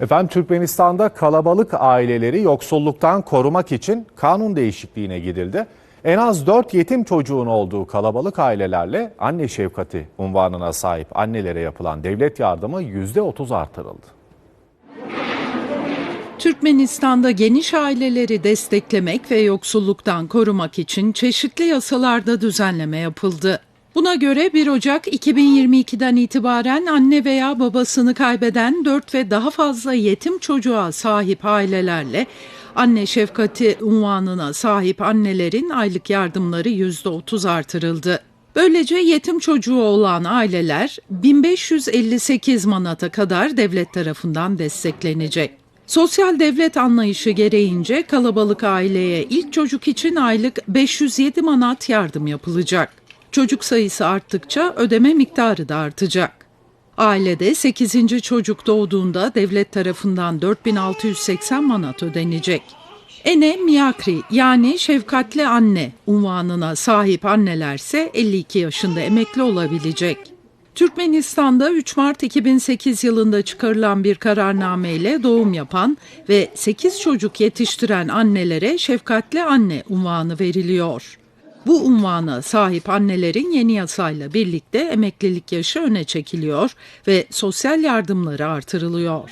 Efendim Türkmenistan'da kalabalık aileleri yoksulluktan korumak için kanun değişikliğine gidildi. En az 4 yetim çocuğun olduğu kalabalık ailelerle anne şefkati unvanına sahip annelere yapılan devlet yardımı %30 artırıldı. Türkmenistan'da geniş aileleri desteklemek ve yoksulluktan korumak için çeşitli yasalarda düzenleme yapıldı. Buna göre 1 Ocak 2022'den itibaren anne veya babasını kaybeden 4 ve daha fazla yetim çocuğa sahip ailelerle anne şefkati unvanına sahip annelerin aylık yardımları %30 artırıldı. Böylece yetim çocuğu olan aileler 1558 manata kadar devlet tarafından desteklenecek. Sosyal devlet anlayışı gereğince kalabalık aileye ilk çocuk için aylık 507 manat yardım yapılacak. Çocuk sayısı arttıkça ödeme miktarı da artacak. Ailede 8. çocuk doğduğunda devlet tarafından 4680 manat ödenecek. Ene Miyakri yani şefkatli anne unvanına sahip annelerse 52 yaşında emekli olabilecek. Türkmenistan'da 3 Mart 2008 yılında çıkarılan bir kararnameyle doğum yapan ve 8 çocuk yetiştiren annelere şefkatli anne unvanı veriliyor. Bu unvana sahip annelerin yeni yasayla birlikte emeklilik yaşı öne çekiliyor ve sosyal yardımları artırılıyor.